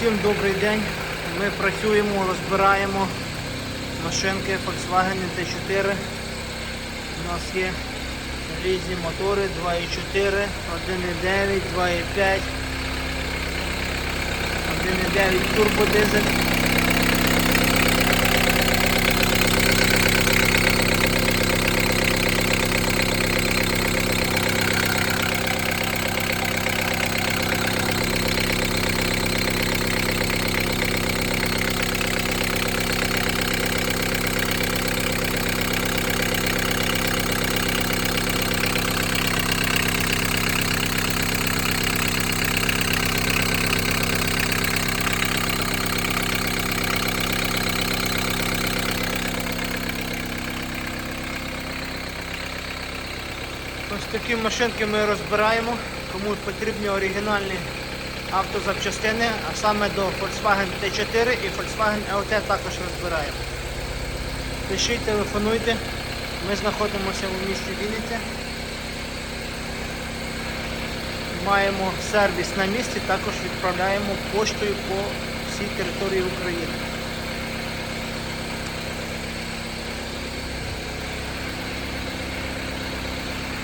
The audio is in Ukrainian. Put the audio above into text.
Усім добрий день. Ми працюємо, розбираємо машинки Volkswagen T4. У нас є різні мотори 2.4, 1.9, 2.5, 1.9 турбодизель. Ось такі машинки ми розбираємо. Кому потрібні оригінальні автозапчастини, а саме до Volkswagen T4 і Volkswagen LT також розбираємо. Пишіть, телефонуйте. Ми знаходимося у місті Вінниця. Маємо сервіс на місці, також відправляємо поштою по всій території України.